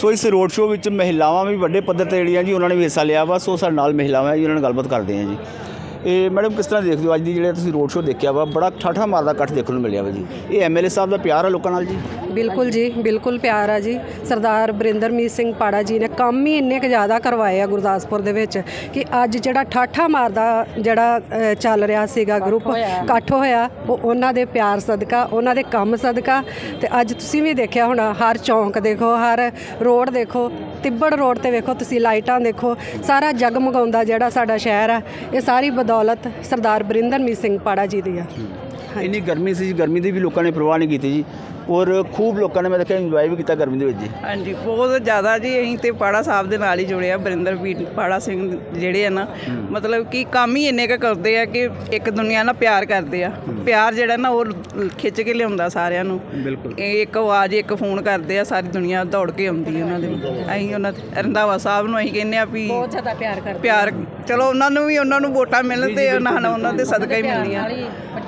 ਸੋ ਇਸ road show ਵਿੱਚ ਮਹਿਲਾਵਾਂ ਵੀ ਵੱਡੇ ਪੱਧਰ ਤੇ ਜਿਹੜੀਆਂ ਜੀ, ਉਹਨਾਂ ਨੇ ਵੀ ਹਿੱਸਾ ਲਿਆ ਵਾ। ਸੋ ਸਾਡੇ ਨਾਲ ਮਹਿਲਾਵਾਂ ਜੀ, ਉਹਨਾਂ ਨਾਲ ਗੱਲਬਾਤ ਕਰਦੇ ਹਾਂ ਜੀ। ਇਹ ਮੈਡਮ, ਕਿਸ ਤਰ੍ਹਾਂ ਦੇਖਦੇ ਹੋ ਅੱਜ ਦੀ ਜਿਹੜੇ ਤੁਸੀਂ ਰੋਡ ਸ਼ੋਅ ਦੇਖਿਆ ਵਾ? ਬੜਾ ਠਾਠਾ ਮਾਰਦਾ ਇਕੱਠ ਦੇਖਣ ਨੂੰ ਮਿਲਿਆ ਵਾ ਜੀ। ਇਹ ਐਮਐਲਏ ਸਾਹਿਬ ਦਾ ਪਿਆਰ ਆ ਲੋਕਾਂ ਨਾਲ ਜੀ? ਬਿਲਕੁਲ ਜੀ ਬਿਲਕੁਲ ਪਿਆਰ ਆ ਜੀ। ਸਰਦਾਰ ਬਰਿੰਦਰਮੀਤ ਸਿੰਘ ਪਾੜਾ ਜੀ ਨੇ ਕੰਮ ਹੀ ਇੰਨੇ ਕੁ ਜ਼ਿਆਦਾ ਕਰਵਾਏ ਆ ਗੁਰਦਾਸਪੁਰ ਦੇ ਵਿੱਚ ਕਿ ਅੱਜ ਜਿਹੜਾ ਠਾਠਾ ਮਾਰਦਾ ਜਿਹੜਾ ਅ, ਚੱਲ ਰਿਹਾ ਸੀਗਾ ਗਰੁੱਪ ਇਕੱਠ ਹੋਇਆ ਉਹ ਉਹਨਾਂ ਦੇ ਪਿਆਰ ਸਦਕਾ ਉਹਨਾਂ ਦੇ ਕੰਮ ਸਦਕਾ ਤੇ ਅੱਜ ਤੁਸੀਂ ਵੀ ਦੇਖਿਆ ਹੋਣਾ ਹਰ ਚੌਂਕ ਦੇਖੋ ਹਰ ਰੋਡ ਦੇਖੋ ਤਿੱਬੜ ਰੋਡ ਤੇ ਵੇਖੋ ਤੁਸੀਂ ਲਾਈਟਾਂ ਦੇਖੋ ਸਾਰਾ ਜਗਮਗਾਉਂਦਾ ਜਿਹੜਾ ਸਾਡਾ ਸ਼ਹਿਰ ਆ ਇਹ ਸਾਰੀ ਬਦੌਲਤ ਸਰਦਾਰ ਬਰਿੰਦਰਮੀਤ ਸਿੰਘ ਪਾੜਾ ਜੀ ਦੀ ਆ। ਇੰਨੀ ਗਰਮੀ ਸੀ ਜੀ ਗਰਮੀ ਦੀ ਵੀ ਲੋਕਾਂ ਨੇ ਪਰਵਾਹ ਨਹੀਂ ਕੀਤੀ ਜੀ। ਔਰ ਖੂਬ ਲੋਕਾਂ ਨੇ ਮੈਂ ਦੇਖਿਆ ਇੰਜੋਏ ਵੀ ਕੀਤਾ ਗਰਮੀ ਦੇ ਵਿੱਚ ਜੀ। ਹਾਂਜੀ ਬਹੁਤ ਜ਼ਿਆਦਾ ਜੀ ਅਸੀਂ ਤੇ ਪਾੜਾ ਸਾਹਿਬ ਦੇ ਨਾਲ ਹੀ ਜੁੜੇ ਆ ਬਰਿੰਦਰ ਵੀ ਪਾੜਾ ਸਿੰਘ ਜਿਹੜੇ ਆ ਨਾ ਮਤਲਬ ਕਿ ਕੰਮ ਹੀ ਇੰਨੇ ਕ ਕਰਦੇ ਆ ਕਿ ਇੱਕ ਦੁਨੀਆ ਨਾਲ ਪਿਆਰ ਕਰਦੇ ਆ। ਪਿਆਰ ਜਿਹੜਾ ਨਾ ਉਹ ਖਿੱਚ ਕੇ ਲਿਆਉਂਦਾ ਸਾਰਿਆਂ ਨੂੰ। ਬਿਲਕੁਲ। ਇਹ ਇੱਕ ਆਵਾਜ਼ ਇੱਕ ਫੋਨ ਕਰਦੇ ਆ ਸਾਰੀ ਦੁਨੀਆ ਦੌੜ ਕੇ ਆਉਂਦੀ ਉਹਨਾਂ ਦੇ। ਅਸੀਂ ਉਹਨਾਂ ਰੰਧਾਵਾ ਸਾਹਿਬ ਨੂੰ ਅਸੀਂ ਕਹਿੰਦੇ ਆ ਵੀ ਬਹੁਤ ਜ਼ਿਆਦਾ ਪਿਆਰ ਕਰਦੇ ਪਿਆਰ ਚਲੋ ਉਹਨਾਂ ਨੂੰ ਵੀ ਉਹਨਾਂ ਨੂੰ ਵੋਟਾਂ ਮਿਲਣ ਤੇ ਉਹਨਾਂ ਨੂੰ ਉਹਨਾਂ ਦੇ ਸਦਕਾ ਹੀ ਮਿਲਦੀਆਂ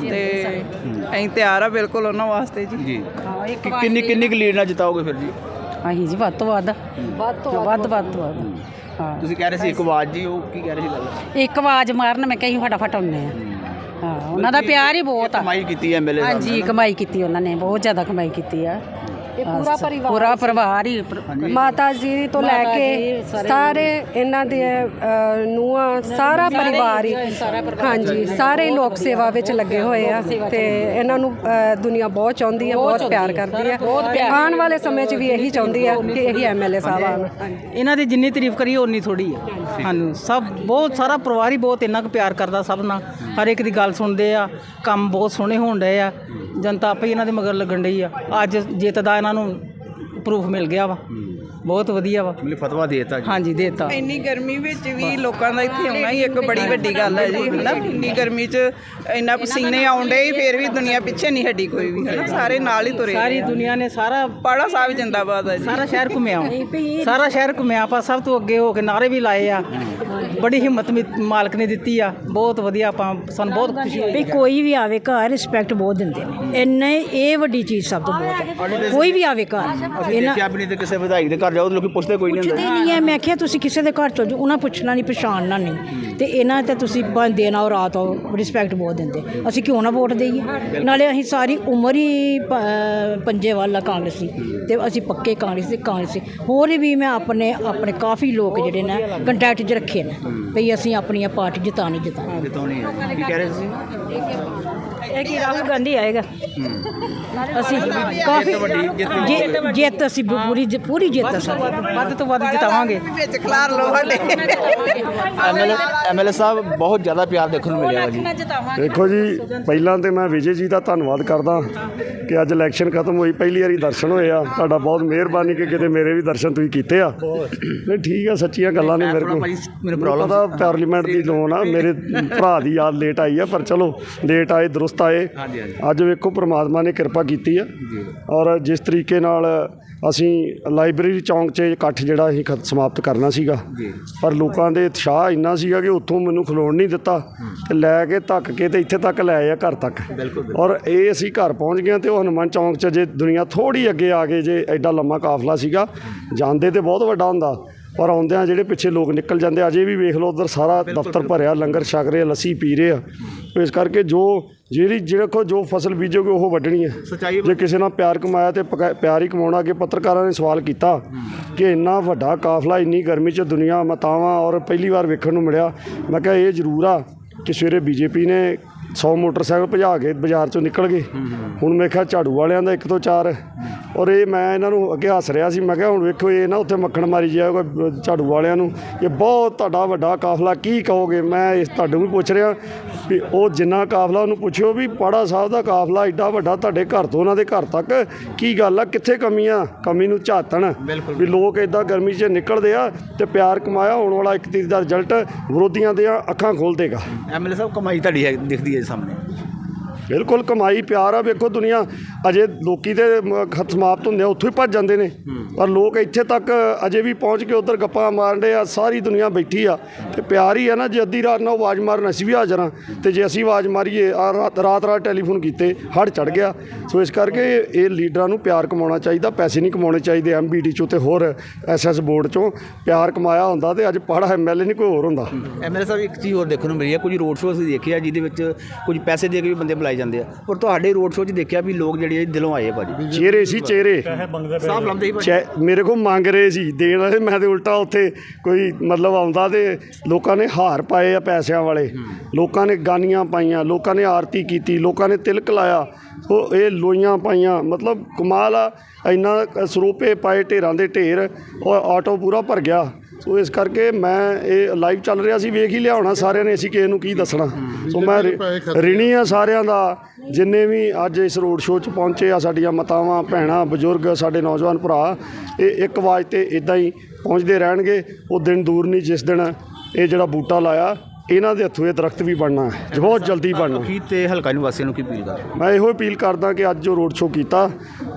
ਤੇ ਅਸੀਂ ਤਿਆਰ ਆ ਬਿਲਕੁਲ ਉਹਨਾਂ ਵਾਸਤੇ ਜੀ। ਜੀ। ਕਿ- ਕਿੰਨੀ ਕਿੰਨੀ ਕੁ ਲੀਡ ਨਾਲ ਜਿਤਾਓਗੇ ਫਿਰ ਜੀ? ਅਸੀਂ ਜੀ ਵੱਧ ਤੋਂ ਵੱਧ। ਵੱਧ ਤੋਂ ਵੱਧ। ਵੱਧ ਤੋਂ ਵੱਧ। ਹਾਂ। ਤੁਸੀਂ ਕਹਿ ਰਹੇ ਸੀ ਇੱਕ ਆਵਾਜ਼ ਜੀ ਉਹ ਕੀ ਕਹਿ ਰਹੇ ਸੀ ਗੱਲ? ਇੱਕ ਆਵਾਜ਼ ਮਾਰਨ ਮੈਂ ਕਹੀਂ ਫਟਾਫਟ ਆਉਂਦੇ ਆ ਹਾਂ। ਉਹਨਾਂ ਦਾ ਪਿਆਰ ਹੀ ਬਹੁਤ ਆ। ਕਮਾਈ ਕੀਤੀ ਐਮਐਲਏ ਸਾਹਿਬ ਹਾਂਜੀ ਕਮਾਈ ਕੀਤੀ ਉਹਨਾਂ ਨੇ ਬਹੁਤ ਜ਼ਿਆਦਾ ਕਮਾਈ ਕੀਤੀ ਆ। ਇਹ ਪੂਰਾ ਪਰਿਵਾਰ ਪੂਰਾ ਪਰਿਵਾਰ ਹੀ ਮਾਤਾ ਜੀ ਤੋਂ ਲੈ ਕੇ ਸਾਰੇ ਇਹਨਾਂ ਦੇ ਨੂਆ ਸਾਰਾ ਪਰਿਵਾਰ ਹੀ। ਹਾਂਜੀ ਸਾਰੇ ਲੋਕ ਸੇਵਾ ਵਿੱਚ ਲੱਗੇ ਹੋਏ ਆ ਤੇ ਇਹਨਾਂ ਨੂੰ ਦੁਨੀਆ ਬਹੁਤ ਚਾਹੁੰਦੀ ਹੈ ਬਹੁਤ ਪਿਆਰ ਕਰਦੀ ਹੈ ਤੇ ਆਉਣ ਵਾਲੇ ਸਮੇਂ 'ਚ ਵੀ ਇਹੀ ਚਾਹੁੰਦੀ ਹੈ ਕਿ ਇਹੀ ਐਮਐਲਏ ਸਾਹਿਬ ਆਉਣ। ਇਹਨਾਂ ਦੀ ਜਿੰਨੀ ਤਾਰੀਫ ਕਰੀਏ ਉਨੀ ਥੋੜੀ ਹੈ ਸਾਨੂੰ ਸਭ ਬਹੁਤ ਸਾਰਾ ਪਰਿਵਾਰ ਹੀ ਬਹੁਤ ਇੰਨਾ ਕੁ ਪਿਆਰ ਕਰਦਾ ਸਭ ਨਾਲ। ਹਰ ਇੱਕ ਦੀ ਗੱਲ ਸੁਣਦੇ ਆ ਕੰਮ ਬਹੁਤ ਸੋਹਣੇ ਹੋਣ ਡਏ ਆ। ਜਨਤਾ ਆਪੇ ਇਹਨਾਂ ਦੇ ਮਗਰ ਲੱਗਣ ਡਈ ਆ। ਅੱਜ ਜਿੱਤ ਦਾ ਇਹਨਾਂ ਨੂੰ ਪ੍ਰੂਫ ਮਿਲ ਗਿਆ ਵਾ। ਬਹੁਤ ਵਧੀਆ ਵਾ। ਮੈਨੂੰ ਫਤਵਾ ਦੇ ਦਿੱਤਾ ਜੀ। ਹਾਂਜੀ ਦੇਤਾ। ਇੰਨੀ ਗਰਮੀ ਵਿੱਚ ਵੀ ਲੋਕਾਂ ਦਾ ਇੱਥੇ ਆਉਣਾ ਹੀ ਇੱਕ ਬੜੀ ਵੱਡੀ ਗੱਲ ਹੈ ਜੀ ਹਨਾ? ਇੰਨੀ ਗਰਮੀ 'ਚ ਇੰਨਾ ਪਸੀਨੇ ਆਉਂਦੇ ਹੀ ਫੇਰ ਵੀ ਦੁਨੀਆ ਪਿੱਛੇ ਨਹੀਂ ਹੱਡੀ ਕੋਈ ਵੀ ਹਨਾ? ਸਾਰੇ ਨਾਲ ਹੀ ਤੁਰੇ ਸਾਰੀ ਦੁਨੀਆ ਨੇ ਸਾਰਾ ਪਾੜਾ ਸਾਹਿਬ ਜਿੰਦਾਬਾਦ ਹੈ ਜੀ। ਸਾਰਾ ਸ਼ਹਿਰ ਘੁੰਮਿਆ। ਸਾਰਾ ਸ਼ਹਿਰ ਘੁੰਮਿਆ ਆਪਾਂ ਸਭ ਤੋਂ ਅੱਗੇ ਹੋ ਕੇ ਨਾਰੇ ਵੀ ਲਾਏ ਆ। ਬੜੀ ਹਿੰਮਤ ਮਾਲਕ ਨੇ ਦਿੱਤੀ ਆ। ਬਹੁਤ ਵਧੀਆ ਆਪਾਂ ਸਾਨੂੰ ਬਹੁਤ ਖੁਸ਼ੀ ਹੋਈ ਵੀ ਕੋਈ ਵੀ ਆਵੇ ਘਰ ਰਿਸਪੈਕਟ ਬਹੁਤ ਦਿੰਦੇ ਨੇ। ਇੰਨੇ ਇਹ ਵੱਡੀ ਚੀਜ਼ ਸਭ ਤੋਂ ਬਹੁਤ ਹੈ ਕੋਈ ਵੀ ਆਵੇ ਘਰ। ਵੀ ਨਹੀਂ ਤੇ ਕਿਸੇ ਵਿਧਾਇਕ ਦੇ ਘਰ ਜਾਓ ਤੇ ਲੋਕੀ ਪੁੱਛਦੇ ਕੋਈ ਨਹੀਂ ਪੁੱਛਦੇ ਨਹੀਂ ਹੈ ਮੈਂ ਕਿਹਾ ਤੁਸੀਂ ਕਿਸੇ ਦੇ ਘਰ ਚਲ ਜਾਓ ਉਹਨਾਂ ਪੁੱਛਣਾ ਨਹੀਂ ਪਛਾਣਨਾ ਨਹੀਂ ਤੇ ਇਹਨਾਂ ਤੇ ਤੁਸੀਂ ਬੰਦੇ ਔਰ ਰਾਤ ਆਓ ਰਿਸਪੈਕਟ ਬਹੁਤ ਦਿੰਦੇ। ਅਸੀਂ ਕਿਉਂ ਨਾ ਵੋਟ ਦੇਈਏ? ਨਾਲੇ ਅਸੀਂ ਸਾਰੀ ਉਮਰ ਹੀ ਪੰਜੇ ਵਾਲਾ ਕਾਂਗਰਸੀ ਤੇ ਅਸੀਂ ਪੱਕੇ ਕਾਂਗਰਸੀ ਕਾਂਗਰਸੀ ਹੋਰ ਵੀ ਮੈਂ ਆਪਣੇ ਆਪਣੇ ਕਾਫੀ ਲੋਕ ਜਿਹੜੇ ਨੇ ਕੰਟੈਕਟ 'ਚ ਰੱਖੇ ਨੇ। ਭਈ ਅਸੀਂ ਆਪਣੀ ਪਾਰਟੀ ਜਿਤਾਣੀ ਜਿਤਾਣੀ। ਜਿਤਾਉਣੀ ਹੈ। ਜੀ। ਕੀ ਕਹਿ ਰਹੇ ਤੁਸੀਂ ਇਹ ਕੀ ਰਾਹੁਲ ਗਾਂਧੀ ਆਏਗਾ। ਅਸੀਂ ਕਾਫੀ ਜਿੱਤ- ਜਿੱਤ ਅਸੀਂ ਪੂਰੀ ਪੂਰੀ ਜਿੱਤ ਅਸੀਂ ਵੱਧ ਤੋਂ ਵੱਧ ਜਿਤਾਵਾਂਗੇ। ਵਿੱਚ ਖਲਾਰ ਲੋ ਸਾਡੇ। ਐਮਐਲਏ ਐਮਐਲਏ ਸਾਹਿਬ ਬਹੁਤ ਜ਼ਿਆਦਾ ਪਿਆਰ ਦੇਖਣ ਨੂੰ ਮਿਲਿਆ ਵਾ ਜੀ ਦੇਖੋ ਜੀ ਪਹਿਲਾਂ ਤੇ ਮੈਂ ਵਿਜੇ ਜੀ ਦਾ ਧੰਨਵਾਦ ਕਰਦਾ ਕਿ ਅੱਜ ਇਲੈਕਸ਼ਨ ਖਤਮ ਹੋਈ। ਪਹਿਲੀ ਵਾਰੀ ਦਰਸ਼ਨ ਹੋਏ ਆ। ਤੁਹਾਡਾ ਬਹੁਤ ਮਿਹਰਬਾਨੀ ਕਿ ਕਿਤੇ ਮੇਰੇ ਵੀ ਦਰਸ਼ਨ ਤੁਸੀਂ ਕੀਤੇ ਆ। ਨਹੀਂ ਠੀਕ ਆ ਸੱਚੀਆਂ ਗੱਲਾਂ ਨੇ ਮੇਰੇ ਕੋਲ। ਮੈਨੂੰ ਪਤਾ ਪਾਰਲੀਮੈਂਟ ਦੀ ਲੋਨ ਆ। ਮੇਰੇ ਭਰਾ ਦੀ ਯਾਦ ਲੇਟ ਆਈ ਆ ਪਰ ਚਲੋ ਲੇਟ ਆਏ ਦਰੁਸਤ ਆਏ। ਹਾਂਜੀ। ਅੱਜ ਵੇਖੋ ਪ੍ਰਮਾਤਮਾ ਨੇ ਕਿਰਪਾ ਕੀਤੀ ਆ। ਔਰ ਜਿਸ ਤਰੀਕੇ ਨਾਲ ਅਸੀਂ ਲਾਇਬ੍ਰੇਰੀ ਚੌਂਕ 'ਚ ਇਕੱਠ ਜਿਹੜਾ ਅਸੀਂ ਖਤ- ਸਮਾਪਤ ਕਰਨਾ ਸੀਗਾ। ਪਰ ਲੋਕਾਂ ਦੇ ਉਤਸ਼ਾਹ ਇੰਨਾ ਸੀਗਾ ਕਿ ਉੱਥੋਂ ਮੈਨੂੰ ਖਲੋਣ ਨਹੀਂ ਦਿੱਤਾ। ਤੇ ਲੈ ਕੇ ਧੱਕ ਕੇ ਤੇ ਇੱਥੇ ਤੱਕ ਲੈ ਆਏ ਆ ਘਰ ਤੱਕ। ਔਰ ਇਹ ਅਸੀਂ ਘਰ ਪਹੁੰਚ ਗਏ ਤੇ ਉਹ ਹਨੂੰਮਾਨ ਚੌਂਕ 'ਚ ਜੇ ਦੁਨੀਆ ਥੋੜੀ ਅੱਗੇ ਆ ਗਏ ਜੇ ਐਡਾ ਲੰਮਾ ਕਾਫਲਾ ਸੀਗਾ ਜਾਂਦੇ ਤੇ ਬਹੁਤ ਵੱਡਾ ਹੁੰਦਾ। ਪਰ ਆਉਂਦਿਆਂ ਜਿਹੜੇ ਪਿੱਛੇ ਲੋਕ ਨਿਕਲ ਜਾਂਦੇ ਅਜੇ ਵੀ ਵੇਖ ਲਓ ਉਧਰ ਸਾਰਾ ਦਫ਼ਤਰ ਭਰਿਆ ਲੰਗਰ ਛਕ ਰਹੇ ਲੱਸੀ ਪੀ ਰਹੇ ਆ। ਇਸ ਕਰਕੇ ਜੋ ਜਿਹੜੀ ਜਿਹੜਾ ਕੋ ਜੋ ਫਸਲ ਬੀਜੋਗੇ ਉਹ ਵੱਢਣੀ ਹੈ ਜੇ ਕਿਸੇ ਨਾਲ ਪਿਆਰ ਕਮਾਇਆ ਤੇ ਪਿਆਰ ਹੀ ਕਮਾਉਣਾ ਕਿ ਪੱਤਰਕਾਰਾਂ ਨੇ ਸਵਾਲ ਕੀਤਾ ਕਿ ਇੰਨਾ ਵੱਡਾ ਕਾਫਲਾ ਇੰਨੀ ਗਰਮੀ 'ਚ ਦੁਨੀਆ ਮਤਾਵਾਂ ਔਰ ਪਹਿਲੀ ਵਾਰ ਵੇਖਣ ਨੂੰ ਮਿਲਿਆ। ਮੈਂ ਕਿਹਾ ਇਹ ਜ਼ਰੂਰ ਆ ਕਿ ਸਵੇਰੇ ਬੀਜੇਪੀ ਨੇ 100 ਮੋਟਰਸਾਈਕਲ ਭਜਾ ਕੇ ਬਾਜ਼ਾਰ ਚੋਂ ਨਿਕਲ ਗਏ। ਹੁਣ ਮੈਂ ਕਿਹਾ ਝਾੜੂ ਵਾਲਿਆਂ ਦਾ ਇੱਕ ਤੋਂ ਚਾਰ ਔਰ ਇਹ ਮੈਂ ਇਹਨਾਂ ਨੂੰ ਅੱਗੇ ਹੱਸ ਰਿਹਾ ਸੀ ਮੈਂ ਕਿਹਾ ਹੁਣ ਵੇਖੋ ਇਹ ਨਾ ਉੱਥੇ ਮੱਖਣ ਮਾਰੀ ਜਾਏਗਾ ਝਾੜੂ ਵਾਲਿਆਂ ਨੂੰ। ਇਹ ਬਹੁਤ ਤੁਹਾਡਾ ਵੱਡਾ ਕਾਫਲਾ ਕੀ ਕਹੋਗੇ? ਮੈਂ ਇਸ ਤੁਹਾਨੂੰ ਵੀ ਪੁੱਛ ਰਿਹਾ ਵੀ ਉਹ ਜਿੰਨਾ ਕਾਫਲਾ ਉਹਨੂੰ ਪੁੱਛਿਓ ਵੀ ਪਾੜਾ ਸਾਹਿਬ ਦਾ ਕਾਫਲਾ ਐਡਾ ਵੱਡਾ ਤੁਹਾਡੇ ਘਰ ਤੋਂ ਉਹਨਾਂ ਦੇ ਘਰ ਤੱਕ ਕੀ ਗੱਲ ਆ? ਕਿੱਥੇ ਕਮੀਆਂ ਕਮੀ ਨੂੰ ਝਾਤਣ। ਵੀ ਲੋਕ ਇਦਾਂ ਗਰਮੀ 'ਚ ਨਿਕਲਦੇ ਆ ਤੇ ਪਿਆਰ ਕਮਾਇਆ ਹੋਣ ਵਾਲਾ ਇੱਕ ਤੀਰ ਦਾ ਰਿਜ਼ਲਟ ਵਿਰੋਧੀਆਂ ਦੀਆਂ ਅੱਖਾਂ ਖੋਲ ਦੇਗਾ ਐਮਐਲਏ ਸਾਹਿਬ ਕਮਾਈ ਤੁਹਾਡੀ ਹੈ ਦਿਖਦੀ ਹੈ ਸਾਹਮਣੇ। ਬਿਲਕੁਲ ਕਮਾਈ ਪਿਆਰ ਆ ਵੇਖੋ ਦੁਨੀਆ ਅਜੇ ਲੋਕੀ ਤੇ ਖਤ ਸਮਾਪਤ ਹੁੰਦੇ ਆ ਉੱਥੋਂ ਹੀ ਭੱਜ ਜਾਂਦੇ ਨੇ। ਪਰ ਲੋਕ ਇੱਥੇ ਤੱਕ ਅਜੇ ਵੀ ਪਹੁੰਚ ਕੇ ਉਧਰ ਗੱਪਾਂ ਮਾਰਦੇ ਆ ਸਾਰੀ ਦੁਨੀਆ ਬੈਠੀ ਆ। ਤੇ ਪਿਆਰ ਹੀ ਆ ਨਾ ਜੇ ਅੱਧੀ ਰਾਤ ਨੂੰ ਆਵਾਜ਼ ਮਾਰਨ ਅਸੀਂ ਵੀ ਹਾਜ਼ਰ ਹਾਂ ਤੇ ਜੇ ਅਸੀਂ ਆਵਾਜ਼ ਮਾਰੀਏ ਆ ਰਾਤ ਰਾਤ ਰਾਤ ਟੈਲੀਫੋਨ ਕੀਤੇ ਹੜ ਚੜ ਗਿਆ। ਸੋ ਇਸ ਕਰਕੇ ਇਹ ਲੀਡਰਾਂ ਨੂੰ ਪਿਆਰ ਕਮਾਉਣਾ ਚਾਹੀਦਾ ਪੈਸੇ ਨਹੀਂ ਕਮਾਉਣੇ ਚਾਹੀਦੇ ਐਮਬੀਡੀ ਚੋਂ ਤੇ ਹੋਰ ਐਸਐਸ ਬੋਰਡ ਚੋਂ। ਪਿਆਰ ਕਮਾਇਆ ਹੁੰਦਾ ਤੇ ਅੱਜ ਪੜਾ ਐਮਐਲਏ ਨਹੀਂ ਕੋਈ ਹੋਰ ਹੁੰਦਾ। ਐਮਐਲਏ ਸਾਹਿਬ ਇੱਕ ਚੀਜ਼ ਹੋਰ ਦੇਖਣ ਨੂੰ ਮਿਲੀ ਹੈ ਕੁਝ ਰੋਡ ਸ਼ੋਅ ਅਸੀਂ ਦੇਖਿਆ ਜਿਹਦੇ ਵਿੱਚ ਕੁਝ ਪੈਸੇ ਦੇ ਕੇ ਵੀ ਬੰਦੇ ਬੁਲਾਏ ਜਾਂਦੇ ਆ। ਪਰ ਤੁਹਾਡੇ ਰੋਡ ਸ਼ੋਅ 'ਚ ਦੇਖਿਆ ਵੀ ਲੋਕ ਜਿਹੜੇ ਦਿਲੋਂ ਆਏ ਆ ਭਾਜੀ। ਚਿਹਰੇ ਸੀ ਚਿਹਰੇ। ਸਾਫ਼ ਲੰਦੇ ਹੀ ਭਾਜੀ। ਚੈ ਮੇਰੇ ਕੋਲ ਮੰਗ ਰਹੇ ਸੀ ਦੇਣ ਵਾਲੇ ਮੈਂ ਤੇ ਉਲਟਾ ਉੱਥੇ ਕੋਈ ਮਤਲਬ ਆਉਂਦਾ ਤੇ ਲੋਕਾਂ ਨੇ ਹਾਰ ਪਾਏ ਆ ਪੈਸਿਆਂ ਵਾਲੇ। ਲੋਕਾਂ ਨੇ ਗਾਨੀਆਂ ਪਾਈਆਂ ਲੋਕਾਂ ਨੇ ਆਰਤੀ ਕੀਤੀ ਲੋਕਾਂ ਨੇ ਤਿਲਕ ਲਾਇਆ। ਸੋ ਇਹ ਲੋਈਆਂ ਪਾਈਆਂ ਮਤਲਬ ਕਮਾਲ ਆ। ਇੰਨਾ ਸਰੂਪੇ ਪਾਏ ਢੇਰਾਂ ਦੇ ਢੇਰ ਔਰ ਆਟੋ ਪੂਰਾ ਭਰ ਗਿਆ। ਸੋ ਇਸ ਕਰਕੇ ਮੈਂ ਇਹ ਲਾਈਵ ਚੱਲ ਰਿਹਾ ਸੀ ਵੇਖ ਹੀ ਲਿਆਉਣਾ ਸਾਰਿਆਂ ਨੇ ਅਸੀਂ ਕਿਸੇ ਨੂੰ ਕੀ ਦੱਸਣਾ। ਸੋ ਮੈਂ ਰਿਣੀ ਆ ਸਾਰਿਆਂ ਦਾ ਜਿੰਨੇ ਵੀ ਅੱਜ ਇਸ ਰੋਡ ਸ਼ੋਅ 'ਚ ਪਹੁੰਚੇ ਆ ਸਾਡੀਆਂ ਮਾਤਾਵਾਂ ਭੈਣਾਂ ਬਜ਼ੁਰਗ ਸਾਡੇ ਨੌਜਵਾਨ ਭਰਾ ਇਹ ਇੱਕ ਆਵਾਜ਼ ਤੇ ਇਦਾਂ ਹੀ ਪਹੁੰਚਦੇ ਰਹਿਣਗੇ। ਉਹ ਦਿਨ ਦੂਰ ਨਹੀਂ ਜਿਸ ਦਿਨ ਇਹ ਜਿਹੜਾ ਬੂਟਾ ਲਾਇਆ ਇਹਨਾਂ ਦੇ ਹੱਥੋਂ ਇਹ ਦਰਖਤ ਵੀ ਬਣਨਾ ਹੈ। ਜੋ ਬਹੁਤ ਜਲਦੀ ਬਣਨਾ। ਅਖੀਰ ਤੇ ਹਲਕਾ ਨਿਵਾਸੀਆਂ ਨੂੰ ਕੀ ਅਪੀਲ ਕਰ ਮੈਂ ਇਹੋ ਅਪੀਲ ਕਰਦਾ ਕਿ ਅੱਜ ਜੋ ਰੋਡ ਸ਼ੋਅ ਕੀਤਾ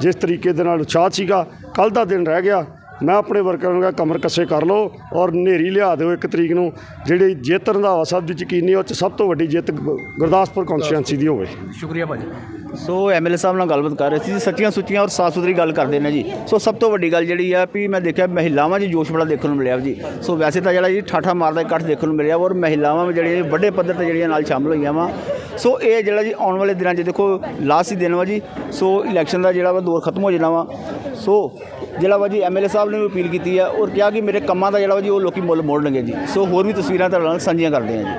ਜਿਸ ਤਰੀਕੇ ਦੇ ਨਾਲ ਉਤਸ਼ਾਹ ਸੀਗਾ ਕੱਲ ਦਾ ਦਿਨ ਰਹਿ ਗਿਆ। ਮੈਂ ਆਪਣੇ ਵਰਕਰਾਂ ਨੂੰ ਕਿਹਾ ਕਮਰ ਕੱਸੇ ਕਰ ਲਓ ਔਰ ਨੇਰੀ ਲਿਆ ਦਿਓ ਇੱਕ ਤਰੀਕ ਨੂੰ ਜਿਹੜੀ ਜਿੱਤ ਰੰਧਾਵਾ ਸਾਹਿਬ ਦੀ ਯਕੀਨੀ ਉਹ 'ਚ ਸਭ ਤੋਂ ਵੱਡੀ ਜਿੱਤ ਗੁਰਦਾਸਪੁਰ ਕੌਂਸਟੀਚੁਐਂਸੀ ਦੀ ਹੋਵੇ। ਸ਼ੁਕਰੀਆ ਭਾਜੀ। ਸੋ ਐਮਐਲਏ ਸਾਹਿਬ ਨਾਲ ਗੱਲਬਾਤ ਕਰ ਰਹੇ ਸੀ ਸੱਚੀਆਂ ਸੁੱਚੀਆਂ ਔਰ ਸਾਫ਼ ਸੁਥਰੀ ਗੱਲ ਕਰਦੇ ਨੇ ਜੀ। ਸੋ ਸਭ ਤੋਂ ਵੱਡੀ ਗੱਲ ਜਿਹੜੀ ਆ ਵੀ ਮੈਂ ਦੇਖਿਆ ਮਹਿਲਾਵਾਂ 'ਚ ਜੋਸ਼ ਬੜਾ ਦੇਖਣ ਨੂੰ ਮਿਲਿਆ ਜੀ। ਸੋ ਵੈਸੇ ਤਾਂ ਜਿਹੜਾ ਜੀ ਠਾਠਾ ਮਾਰਦਾ ਇਕੱਠ ਦੇਖਣ ਨੂੰ ਮਿਲਿਆ ਔਰ ਮਹਿਲਾਵਾਂ ਵੀ ਜਿਹੜੀਆਂ ਵੱਡੇ ਪੱਧਰ ਤੇ ਜਿਹੜੀਆਂ ਨਾਲ ਸ਼ਾਮਲ ਹੋਈਆਂ ਵਾ। ਸੋ ਇਹ ਜਿਹੜਾ ਜੀ ਆਉਣ ਵਾਲੇ ਦਿਨਾਂ 'ਚ ਦੇਖੋ ਲਾਸਟ ਹੀ ਦਿਨ ਵਾ ਜੀ। ਸੋ ਇਲੈਕਸ਼ਨ ਦਾ ਜਿਹੜਾ ਵਾ ਦੌਰ ਖਤਮ ਹੋ ਜਾਣਾ ਵਾ। ਸੋ ਜਿਹੜਾ ਵਾ ਜੀ ਐਮਐਲਏ ਸਾਹਿਬ ਨੇ ਵੀ ਅਪੀਲ ਕੀਤੀ ਆ ਔਰ ਕਿਹਾ ਕਿ ਮੇਰੇ ਕੰਮਾਂ ਦਾ ਜਿਹੜਾ ਵਾ ਜੀ ਉਹ ਲੋਕੀ ਮੁੱਲ ਮੋੜਨਗੇ ਜੀ। ਸੋ ਹੋਰ ਵੀ ਤਸਵੀਰਾਂ ਤੁਹਾਡੇ ਨਾਲ ਸਾਂਝੀਆਂ ਕਰਦੇ ਹਾਂ ਜੀ।